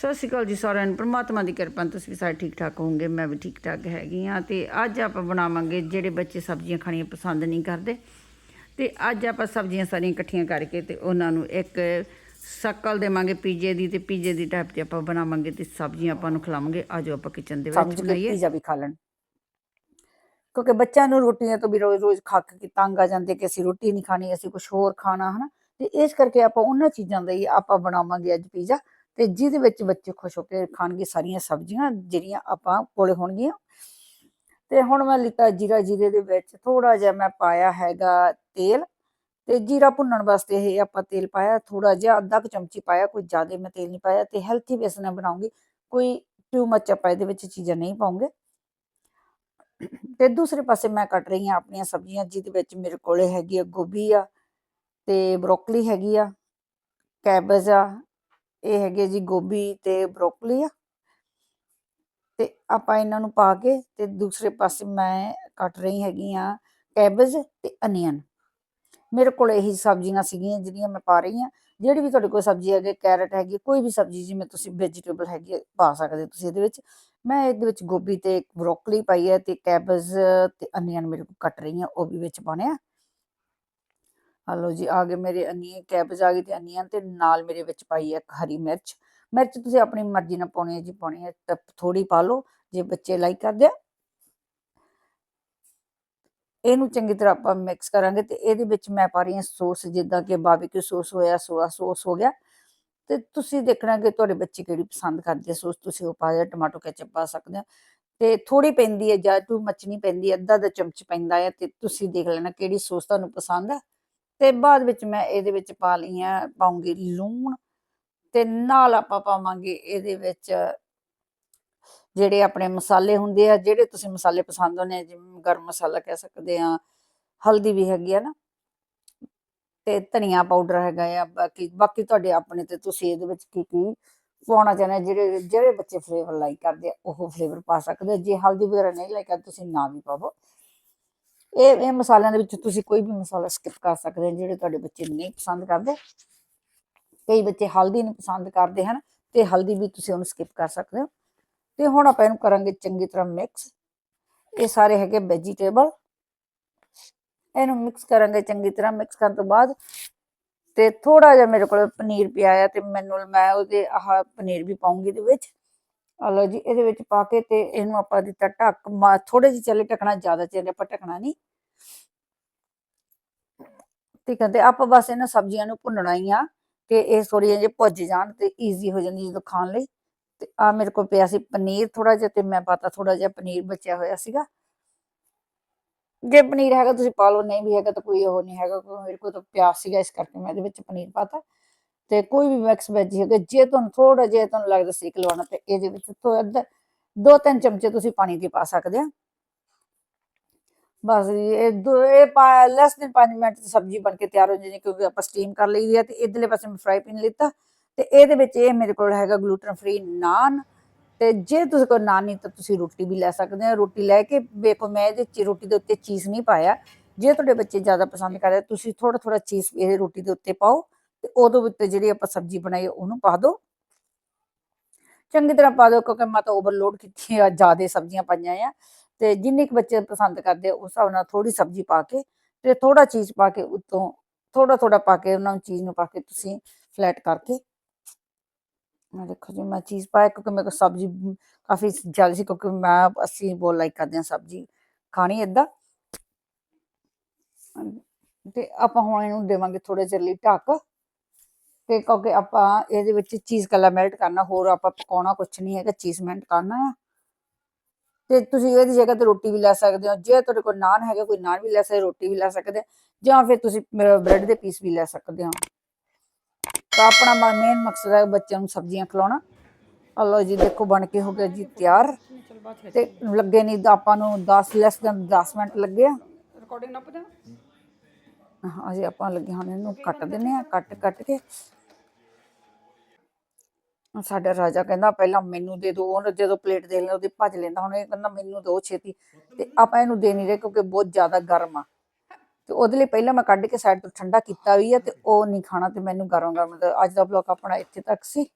ਸਤਿ ਸ਼੍ਰੀ ਅਕਾਲ ਜੀ ਸਾਰਿਆਂ ਨੂੰ। ਪ੍ਰਮਾਤਮਾ ਦੀ ਕਿਰਪਾ ਨਾਲ ਤੁਸੀਂ ਵੀ ਸਾਰੇ ਠੀਕ ਠਾਕ ਹੋਵੋਗੇ ਮੈਂ ਵੀ ਠੀਕ ਠਾਕ ਹੈਗੀ ਆ ਤੇ ਅੱਜ ਆਪਾਂ ਬਣਾਵਾਂਗੇ ਜਿਹੜੇ ਬੱਚੇ ਸਬਜ਼ੀਆਂ ਖਾਣੀਆਂ ਪਸੰਦ ਨਹੀਂ ਕਰਦੇ। ਤੇ ਅੱਜ ਆਪਾਂ ਸਬਜ਼ੀਆਂ ਸਾਰੀਆਂ ਇਕੱਠੀਆਂ ਕਰਕੇ ਤੇ ਉਹਨਾਂ ਨੂੰ ਇੱਕ ਸ਼ਕਲ ਦੇਵਾਂਗੇ ਪੀਜੇ ਦੀ ਤੇ ਪੀਜੇ ਦੀ ਟਾਈਪ ਤੇ ਆਪਾਂ ਬਣਾਵਾਂਗੇ ਤੇ ਸਬਜ਼ੀਆਂ ਆਪਾਂ ਨੂੰ ਖਿਲਾਵਾਂਗੇ। ਆਜੋ ਆਪਾਂ ਕਿਚਨ ਦੇ ਵਿੱਚ ਬਣਾਈਏ। ਪੀਜ਼ਾ ਵੀ ਖਾ ਲੈਣ। ਕਿਉਂਕਿ ਬੱਚਿਆਂ ਨੂੰ ਰੋਟੀਆਂ ਤੋਂ ਵੀ ਰੋਜ਼-ਰੋਜ਼ ਖਾ ਕੇ ਤੰਗ ਆ ਜਾਂਦੇ ਕਿ ਅਸੀਂ ਰੋਟੀ ਨਹੀਂ ਖਾਣੀ ਅਸੀਂ ਕੁਝ ਹੋਰ ਖਾਣਾ ਹਨਾ। ਤੇ ਇਸ ਕਰਕੇ ਆਪਾਂ ਉਹਨਾਂ ਚੀਜ਼ਾਂ ਦਾ ਹੀ ਆਪਾਂ ਬਣਾਵਾਂਗੇ ਅੱਜ ਪੀਜ਼ਾ। ਤੇ ਜਿਹਦੇ ਵਿੱਚ ਬੱਚੇ ਖੁਸ਼ ਹੋ ਕੇ ਖਾਣਗੇ ਸਾਰੀਆਂ ਸਬਜ਼ੀਆਂ ਜਿਹੜੀਆਂ ਆਪਾਂ ਕੋਲੇ ਹੋਣਗੀਆਂ। ਤੇ ਹੁਣ ਮੈਂ ਲਿੱਤਾ ਜੀਰਾ, ਜੀਰੇ ਦੇ ਵਿੱਚ ਥੋੜਾ ਜਿਹਾ ਮੈਂ ਪਾਇਆ ਹੈਗਾ ਤੇਲ ਤੇ ਜੀਰਾ ਭੁੰਨਣ ਵਾਸਤੇ ਇਹ ਆਪਾਂ ਤੇਲ ਪਾਇਆ ਥੋੜਾ ਜਿਹਾ ਅੱਧਾ ਕੁ ਚਮਚੀ ਪਾਇਆ, ਕੋਈ ਜ਼ਿਆਦਾ ਮੈਂ ਤੇਲ ਨਹੀਂ ਪਾਇਆ ਤੇ ਹੈਲਥੀ ਬੇਸ ਨਾਲ ਬਣਾਉਂਗੀ, ਕੋਈ ਟੂ ਮੱਚ ਆਪਾਂ ਇਹਦੇ ਵਿੱਚ ਚੀਜ਼ਾਂ ਨਹੀਂ ਪਾਉਂਗੇ। ਤੇ ਦੂਸਰੇ ਪਾਸੇ ਮੈਂ ਕੱਟ ਰਹੀ ਹਾਂ ਆਪਣੀਆਂ ਸਬਜ਼ੀਆਂ ਜਿਹਦੇ ਵਿੱਚ ਮੇਰੇ ਕੋਲੇ ਹੈਗੀ ਆ ਗੋਭੀ ਆ ਤੇ ਬਰੋਕਲੀ ਹੈਗੀ ਆ, ਕੈਬਜ ਆ ਇਹ ਹੈਗੇ ਜੀ ਗੋਭੀ ਤੇ ਬਰੋਕਲੀ ਆ। ਤੇ ਆਪਾਂ ਇਹਨਾਂ ਨੂੰ ਪਾ ਕੇ ਤੇ ਦੂਸਰੇ ਪਾਸੇ ਮੈਂ ਕੱਟ ਰਹੀ ਹੈਗੀ ਆ ਕੈਬਜ਼ ਤੇ ਅਨੀਅਨ। ਮੇਰੇ ਕੋਲ ਇਹੀ ਸਬਜ਼ੀਆਂ ਸੀਗੀਆਂ ਜਿਹੜੀਆਂ ਮੈਂ ਪਾ ਰਹੀ ਹਾਂ ਜਿਹੜੀ ਵੀ ਤੁਹਾਡੇ ਕੋਲ ਸਬਜ਼ੀ ਹੈਗੀ ਕੈਰਟ ਹੈਗੀ ਕੋਈ ਵੀ ਸਬਜ਼ੀ ਜਿਵੇਂ ਤੁਸੀਂ ਵੈਜੀਟੇਬਲ ਹੈਗੀ ਹੈ, ਪਾ ਸਕਦੇ ਹੋ ਤੁਸੀਂ ਇਹਦੇ ਵਿੱਚ। ਮੈਂ ਇਹਦੇ ਵਿੱਚ ਗੋਭੀ ਤੇ ਬਰੋਕਲੀ ਪਾਈ ਹੈ ਤੇ ਕੈਬਜ਼ ਤੇ ਅਨੀਅਨ ਮੇਰੇ ਕੋਲ ਕੱਟ ਰਹੀ ਹਾਂ ਉਹ ਵੀ ਵਿੱਚ ਪਾਉਣੇ ਆ। ਹਲੋ ਜੀ, ਆ ਗਏ ਮੇਰੇ ਅਨੀਅਨ ਕੈਬੇਜ ਆ ਗਈ ਤੇ ਅਨੀਅਨ ਤੇ ਨਾਲ ਮੇਰੇ ਵਿੱਚ ਪਾਈ ਇੱਕ ਹਰੀ ਮਿਰਚ। ਮਿਰਚ ਤੁਸੀਂ ਆਪਣੀ ਮਰਜ਼ੀ ਨਾਲ ਪਾਉਣੀ ਹੈ ਜੀ, ਪਾਉਣੀ ਹੈ ਤਾਂ ਥੋੜੀ ਪਾ ਲਓ, ਜੇ ਬੱਚੇ ਲਾਈਕ ਕਰਦੇ ਆ। ਇਹਨੂੰ ਚੰਗੀ ਤਰ੍ਹਾਂ ਆਪਾਂ ਮਿਕਸ ਕਰਾਂਗੇ ਤੇ ਇਹਦੇ ਵਿੱਚ ਮੈਂ ਪਾ ਰਹੀ ਹਾਂ ਸੌਸ, ਜਿੱਦਾਂ ਕਿ ਬਾਰਬੀਕਿਊ ਸੌਸ ਹੋਇਆ ਸੋਇਆ ਸੌਸ ਹੋ ਗਿਆ। ਤੇ ਤੁਸੀਂ ਦੇਖਣਾ ਕਿ ਤੁਹਾਡੇ ਬੱਚੇ ਕਿਹੜੀ ਪਸੰਦ ਕਰਦੇ ਆ ਸੌਸ, ਤੁਸੀਂ ਉਹ ਪਾ ਦਿਓ ਟਮਾਟੋ ਕੈਚਅਪ ਪਾ ਸਕਦੇ ਹੋ। ਤੇ ਥੋੜੀ ਪੈਂਦੀ ਹੈ ਜਾਂ ਟੂ ਮੱਚ ਨਹੀਂ ਪੈਂਦੀ ਅੱਧਾ ਦਾ ਚਮਚ ਪੈਂਦਾ ਹੈ ਤੇ ਤੁਸੀਂ ਦੇਖ ਲੈਣਾ ਕਿਹੜੀ ਸੌਸ ਤੁਹਾਨੂੰ ਪਸੰਦ ਹੈ। ਤੇ ਬਾਅਦ ਵਿੱਚ ਮੈਂ ਇਹਦੇ ਵਿੱਚ ਪਾ ਲਈਆਂ ਪਾਉਂਗੀ ਲੂਣ ਤੇ ਨਾਲ ਆਪਾਂ ਪਾਵਾਂਗੇ ਇਹਦੇ ਵਿੱਚ ਜਿਹੜੇ ਆਪਣੇ ਮਸਾਲੇ ਹੁੰਦੇ ਆ ਜਿਹੜੇ ਤੁਸੀਂ ਮਸਾਲੇ ਪਸੰਦ ਹੋਣੇ ਜਿਵੇਂ ਗਰਮ ਮਸਾਲਾ ਕਹਿ ਸਕਦੇ ਆ ਹਲਦੀ ਵੀ ਹੈਗੀ ਆ ਨਾ ਤੇ ਧਨੀਆ ਪਾਊਡਰ ਹੈਗਾ ਆ ਬਾਕੀ ਬਾਕੀ ਤੁਹਾਡੇ ਆਪਣੇ ਤੇ ਤੁਸੀਂ ਇਹਦੇ ਵਿੱਚ ਕੀ ਕੀ ਪਾਉਣਾ ਚਾਹੁੰਦੇ ਹੋ, ਜਿਹੜੇ ਜਿਹੜੇ ਬੱਚੇ ਫਲੇਵਰ ਲਾਈਕ ਕਰਦੇ ਆ ਉਹ ਫਲੇਵਰ ਪਾ ਸਕਦੇ ਜੇ ਹਲਦੀ ਵਗੈਰਾ ਨਹੀਂ ਲਾਈਕ ਕਰਦੇ ਤੁਸੀਂ ਨਾ ਵੀ ਪਾਵੋ। ਇਹ ਇਹ ਮਸਾਲਿਆਂ ਦੇ ਵਿੱਚ ਤੁਸੀਂ ਕੋਈ ਵੀ ਮਸਾਲਾ ਸਕਿਪ ਕਰ ਸਕਦੇ ਹੋ, ਜਿਹੜੇ ਤੁਹਾਡੇ ਬੱਚੇ ਨਹੀਂ ਪਸੰਦ ਕਰਦੇ। ਕਈ ਬੱਚੇ ਹਲਦੀ ਨਹੀਂ ਪਸੰਦ ਕਰਦੇ ਹਨ ਤੇ ਹਲਦੀ ਵੀ ਤੁਸੀਂ ਉਹਨੂੰ ਸਕਿਪ ਕਰ ਸਕਦੇ ਹੋ। ਤੇ ਹੁਣ ਆਪਾਂ ਇਹਨੂੰ ਕਰਾਂਗੇ ਚੰਗੀ ਤਰ੍ਹਾਂ ਮਿਕਸ ਇਹ ਸਾਰੇ ਹੈਗੇ ਵੈਜੀਟੇਬਲ ਇਹਨੂੰ ਮਿਕਸ ਕਰਾਂਗੇ ਚੰਗੀ ਤਰ੍ਹਾਂ। ਮਿਕਸ ਕਰਨ ਤੋਂ ਬਾਅਦ ਤੇ ਥੋੜਾ ਜਿਹਾ ਮੇਰੇ ਕੋਲ ਪਨੀਰ ਪਿਆ ਆ ਤੇ ਮੈਨੂੰ ਮੈਂ ਉਹਦੇ ਆਹ ਪਨੀਰ ਵੀ ਪਾਉਂਗੀ ਇਹਦੇ ਵਿੱਚ। ਆ ਲਓ ਜੀ, ਇਹਦੇ ਵਿੱਚ ਪਾ ਕੇ ਤੇ ਇਹਨੂੰ ਆਪਾਂ ਦਿੱਤਾ ਢੱਕ ਥੋੜੇ ਜਿਹੇ ਚੱਲੇ ਢੱਕਣਾ, ਜ਼ਿਆਦਾ ਚਿਰ ਆਪਾਂ ਢੱਕਣਾ ਨਹੀਂ। ਠੀਕ ਹੈ ਆਪਾਂ ਬਸ ਇਹਨਾਂ ਸਬਜ਼ੀਆਂ ਨੂੰ ਭੁੰਨਣਾ ਹੀ ਆ ਤੇ ਇਹ ਥੋੜੀਆਂ ਜਿਹੀ ਭੁੱਜ ਜਾਣ ਤੇ ਈਜ਼ੀ ਹੋ ਜਾਂਦੀ ਜਦੋਂ ਖਾਣ ਲਈ। ਤੇ ਆ ਮੇਰੇ ਕੋਲ ਪਿਆ ਸੀ ਪਨੀਰ ਥੋੜਾ ਜਿਹਾ ਤੇ ਮੈਂ ਪਾਤਾ ਥੋੜਾ ਜਿਹਾ ਪਨੀਰ ਬਚਿਆ ਹੋਇਆ ਸੀਗਾ। ਜੇ ਪਨੀਰ ਹੈਗਾ ਤੁਸੀਂ ਪਾ ਲਓ, ਨਹੀਂ ਵੀ ਹੈਗਾ ਤਾਂ ਕੋਈ ਉਹ ਨਹੀਂ ਹੈਗਾ, ਮੇਰੇ ਕੋਲ ਤਾਂ ਪਿਆਜ਼ ਸੀਗਾ ਇਸ ਕਰਕੇ ਮੈਂ ਇਹਦੇ ਵਿੱਚ ਪਨੀਰ ਪਾਤਾ। ਤੇ ਕੋਈ ਵੀ ਮਿਕਸ ਵੈਜ ਹੈਗਾ, ਜੇ ਤੁਹਾਨੂੰ ਥੋੜਾ ਜਿਹਾ ਤੁਹਾਨੂੰ ਲੱਗਦਾ ਸੇਕ ਲਵਾਉਣਾ ਤੇ ਇਹਦੇ ਵਿੱਚ ਥੋੜਾ ਅੱਧਾ ਦੋ ਤਿੰਨ ਚਮਚੇ ਤੁਸੀਂ ਪਾਣੀ ਦੇ ਪਾ ਸਕਦੇ ਆ। ਬਸ ਇਹ ਦੋ, ਇਹ ਪਾ ਲੈਸ ਦਿਨ 5 ਮਿੰਟ ਸਬਜ਼ੀ ਬਣ ਕੇ ਤਿਆਰ ਹੋ ਜਾਂਦੀ ਕਿਉਂਕਿ ਆਪਾਂ ਸਟੀਮ ਕਰ ਲਈ ਦੀ ਹੈ ਤੇ ਇਧਰਲੇ ਪਾਸੇ ਮੈਂ ਫਰਾਈ ਪੈਨ ਲਿੱਤਾ ਤੇ ਇਹਦੇ ਵਿੱਚ ਇਹ ਮੇਰੇ ਕੋਲ ਹੈਗਾ ਗਲੂਟਨ ਫ੍ਰੀ ਨਾਨ ਤੇ ਜੇ ਤੁਸੀਂ ਕੋਈ ਨਾਨ ਨਹੀਂ ਤਾਂ ਤੁਸੀਂ ਰੋਟੀ ਵੀ ਲੈ ਸਕਦੇ ਹੋ। ਰੋਟੀ ਲੈ ਕੇ ਵੇਖੋ, ਮੈਂ ਇਹਦੇ ਚ ਰੋਟੀ ਦੇ ਉੱਤੇ ਚੀਜ਼ ਨਹੀਂ ਪਾਇਆ। ਜੇ ਤੁਹਾਡੇ ਬੱਚੇ ਜ਼ਿਆਦਾ ਪਸੰਦ ਕਰਦੇ ਤੁਸੀਂ ਥੋੜਾ ਥੋੜਾ ਚੀਜ਼ ਇਹ ਰੋਟੀ ਦੇ ਉੱਤੇ ਪਾਓ। ਤੇ ਉਹਦੇ ਉੱਤੇ ਜਿਹੜੀ ਆਪਾਂ ਸਬਜ਼ੀ ਬਣਾਈ ਹੈ ਉਹਨੂੰ ਪਾ ਦਿਓ ਚੰਗੀ ਤਰ੍ਹਾਂ ਪਾ ਦਿਓ ਕਿਉਂਕਿ ਮੈਂ ਤਾਂ ਓਵਰਲੋਡ ਕੀਤੀ ਆ ਜ਼ਿਆਦਾ ਸਬਜ਼ੀਆਂ ਪਾਈਆਂ ਆ। ਤੇ ਜਿੰਨੇ ਕੁ ਬੱਚੇ ਪਸੰਦ ਕਰਦੇ ਉਸ ਹਿਸਾਬ ਨਾਲ ਥੋੜੀ ਸਬਜ਼ੀ ਪਾ ਕੇ ਤੇ ਥੋੜਾ ਚੀਜ਼ ਪਾ ਕੇ ਉੱਤੋਂ ਥੋੜਾ ਥੋੜਾ ਪਾ ਕੇ ਉਹਨਾਂ ਨੂੰ ਚੀਜ਼ ਨੂੰ ਪਾ ਕੇ ਤੁਸੀਂ ਫਲੈਟ ਕਰਕੇ ਮੈਂ ਦੇਖੋ ਜੀ, ਮੈਂ ਚੀਜ਼ ਪਾਇਆ ਕਿਉਂਕਿ ਮੇਰੇ ਕੋਲ ਸਬਜ਼ੀ ਕਾਫੀ ਜ਼ਿਆਦਾ ਸੀ ਕਿਉਂਕਿ ਮੈਂ ਅਸੀਂ ਬਹੁਤ ਲਾਈਕ ਕਰਦੇ ਹਾਂ ਸਬਜ਼ੀ ਖਾਣੀ ਏਦਾਂ। ਤੇ ਆਪਾਂ ਹੁਣ ਇਹਨੂੰ ਦੇਵਾਂਗੇ ਥੋੜੇ ਚਿਰ ਲਈ ਢੱਕ। ਤੇ ਕਿਉਂਕਿ ਆਪਾਂ ਇਹਦੇ ਵਿੱਚ ਚੀਜ਼ ਕੱਲਾ ਮੈਲਟ ਕਰਨਾ ਹੋਰ ਆਪਾਂ ਪਕਾਉਣਾ ਕੁਝ ਨਹੀਂ ਹੈਗਾ ਚੀਜ਼ ਮੈਲਟ ਕਰਨਾ ਆ। ਤੇ ਤੁਸੀਂ ਇਹਦੀ ਜਗ੍ਹਾ ਤੇ ਰੋਟੀ ਵੀ ਲੈ ਸਕਦੇ ਹੋ। ਜੇ ਤੁਹਾਡੇ ਕੋਲ ਨਾਨ ਹੈਗਾ ਕੋਈ ਨਾਨ ਵੀ ਲੈ ਸਕਦੇ ਰੋਟੀ ਵੀ ਲੈ ਸਕਦੇ ਜਾਂ ਫਿਰ ਤੁਸੀਂ ਬ੍ਰੈਡ ਦੇ ਪੀਸ ਵੀ ਲੈ ਸਕਦੇ ਹੋ। ਤਾਂ ਆਪਣਾ ਮੇਨ ਮਕਸਦ ਹੈ ਬੱਚਿਆਂ ਨੂੰ ਸਬਜ਼ੀਆਂ ਖਿਲਾਉਣਾ। ਲਓ ਜੀ ਦੇਖੋ ਬਣ ਕੇ ਹੋ ਗਿਆ ਜੀ ਤਿਆਰ। ਤੇ ਲੱਗੇ ਨਹੀਂ ਆਪਾਂ ਨੂੰ 10 ਲੈਸ ਦਨ 10 ਮਿੰਟ ਲੱਗੇ ਆ। ਰਿਕਾਰਡਿੰਗ ਨਾ ਪਤਾ ਹਾਂ, ਅਸੀਂ ਆਪਾਂ ਲੱਗੇ ਹੁਣ ਇਹਨੂੰ ਕੱਟ ਦਿੰਨੇ ਆ ਕੱਟ ਕੱਟ ਕੇ। ਸਾਡਾ ਰਾਜਾ ਕਹਿੰਦਾ ਪਹਿਲਾਂ ਮੈਨੂੰ ਦੇ ਦਿਓ ਉਹਨੇ ਜਦੋਂ ਪਲੇਟ ਦੇ ਲੈਂਦਾ ਉਹਦੀ ਭੱਜ ਲੈਂਦਾ ਹੁਣ ਇਹ ਕਹਿੰਦਾ ਮੈਨੂੰ ਦਿਓ ਛੇਤੀ। ਤੇ ਆਪਾਂ ਇਹਨੂੰ ਦੇ ਨਹੀਂ ਰਹੇ ਕਿਉਂਕਿ ਬਹੁਤ ਜ਼ਿਆਦਾ ਗਰਮ ਆ। ਤੇ ਉਹਦੇ ਲਈ ਪਹਿਲਾਂ ਮੈਂ ਕੱਢ ਕੇ ਸਾਈਡ ਤੋਂ ਠੰਡਾ ਕੀਤਾ ਵੀ ਆ ਤੇ ਉਹ ਨਹੀਂ ਖਾਣਾ ਤੇ ਮੈਨੂੰ ਗਰਮ ਗਰਮ ਅੱਜ ਦਾ ਬਲੌਗ ਆਪਣਾ ਇੱਥੇ ਤੱਕ ਸੀ।